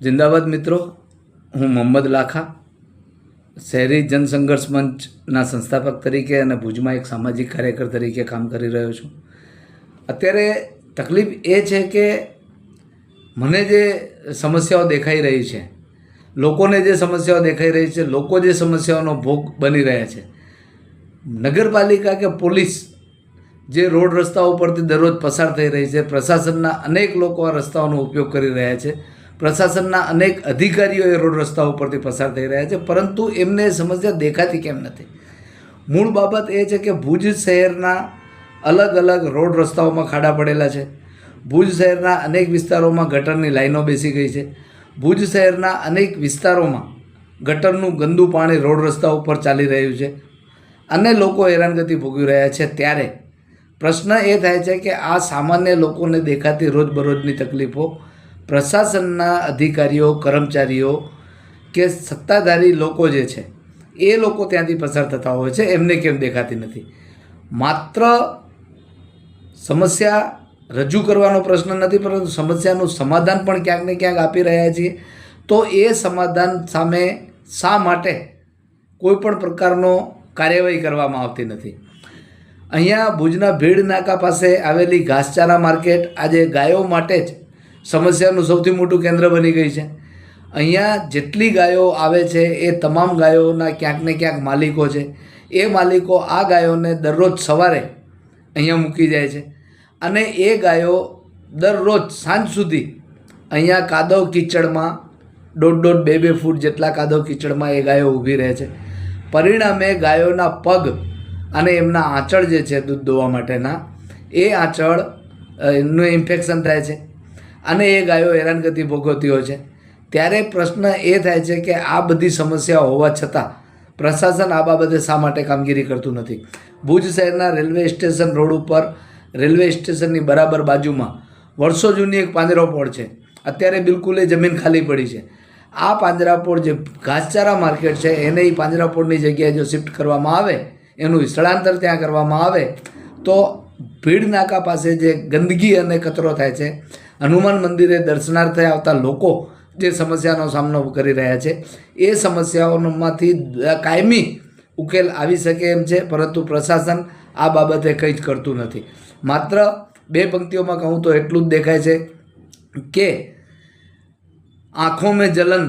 જિંદાબાદ મિત્રો, હું મોહમ્મદ લાખા, શહેરી જનસંઘર્ષ મંચના સંસ્થાપક તરીકે અને ભુજમાં એક સામાજિક કાર્યકર તરીકે કામ કરી રહ્યો છું. અત્યારે તકલીફ એ છે કે મને જે સમસ્યાઓ દેખાઈ રહી છે, લોકોને જે સમસ્યાઓ દેખાઈ રહી છે, લોકો જે સમસ્યાઓનો ભોગ બની રહ્યા છે, નગરપાલિકા કે પોલીસ જે રોડ રસ્તાઓ પરથી દરરોજ પસાર થઈ રહી છે, પ્રશાસનના અનેક લોકો આ રસ્તાઓનો ઉપયોગ કરી રહ્યા છે પ્રશાસનના અનેક અધિકારીઓ એ રોડ રસ્તાઓ ઉપરથી પસાર થઈ રહ્યા છે, પરંતુ એમને સમસ્યા દેખાતી કેમ નથી? મૂળ બાબત એ છે કે ભુજ શહેરના અલગ અલગ રોડ રસ્તાઓમાં ખાડા પડેલા છે. ભુજ શહેરના અનેક વિસ્તારોમાં ગટરની લાઈનો બેસી ગઈ છે. ભુજ શહેરના અનેક વિસ્તારોમાં ગટરનું ગંદુ પાણી રોડ રસ્તા ઉપર ચાલી રહ્યું છે. અને લોકો હેરાનગતિ ભોગવી રહ્યા છે. ત્યારે પ્રશ્ન એ થાય છે કે આ સામાન્ય લોકોને દેખાતી રોજબરોજની તકલીફો પ્રશાસનના અધિકારીઓ, કર્મચારીઓ કે સત્તાધારી લોકો જે છે, એ લોકો ત્યાંથી પસાર થતા હોય છે. એમને કેમ દેખાતી નથી? માત્ર સમસ્યા રજૂ કરવાનો પ્રશ્ન નથી, પરંતુ સમસ્યાનું સમાધાન પણ ક્યાંક ને ક્યાંક આપી રહ્યા છીએ. તો એ સમાધાન સામે શા માટે કોઈ પણ પ્રકારનો કાર્યવાહી કરવામાં આવતી નથી? અહીંયા ભુજના ભીડ નાકા પાસે આવેલી ઘાસચારા માર્કેટ આજે ગાયો માટે જ સમસ્યાનું સૌથી મોટું કેન્દ્ર બની ગઈ છે. અહીંયા જેટલી ગાયો આવે છે, એ તમામ ગાયોના ક્યાંક ને ક્યાંક માલિકો છે. એ માલિકો આ ગાયોને દરરોજ સવારે અહીંયા મૂકી જાય છે. અને એ ગાયો દરરોજ સાંજ સુધી અહીંયા કાદવ કીચડમાં, દોઢ દોઢ બે બે ફૂટ જેટલા કાદવ કીચડમાં એ ગાયો ઊભી રહે છે. પરિણામે ગાયોના પગ અને એમના આંચળ જે છે દૂધ દોવા માટેના, એ આંચળ એમનું ઇન્ફેક્શન થાય છે. અને એ ગાયો હેરાનગતિ ભોગવતી હોય છે. ત્યારે પ્રશ્ન એ થાય છે કે આ બધી સમસ્યાઓ હોવા છતાં પ્રશાસન આ બાબતે શા માટે કામગીરી કરતું નથી? ભુજ શહેરના રેલવે સ્ટેશન રોડ ઉપર, રેલવે સ્ટેશનની બરાબર બાજુમાં વર્ષો જૂની એક પાંજરાપોળ છે. અત્યારે બિલકુલ એ જમીન ખાલી પડી છે. આ પાંજરાપોળ જે ઘાસચારા માર્કેટ છે, એને એ પાંજરાપોળની જગ્યાએ જો શિફ્ટ કરવામાં આવે, એનું સ્થળાંતર ત્યાં કરવામાં આવે, તો ભીડ નાકા પાસે જે ગંદકી અને કચરો થાય છે હનુમાન મંદિરે દર્શનાર્થે આવતા લોકો જે સમસ્યાનો સામનો કરી રહ્યા છે, એ સમસ્યાઓમાંથી કાયમી ઉકેલ આવી શકે એમ છે, પરંતુ પ્રશાસન આ બાબતે કંઈ જ કરતું નથી. માત્ર બે પંક્તિઓમાં કહું તો એટલું જ દેખાય છે કે આંખો મેં જલન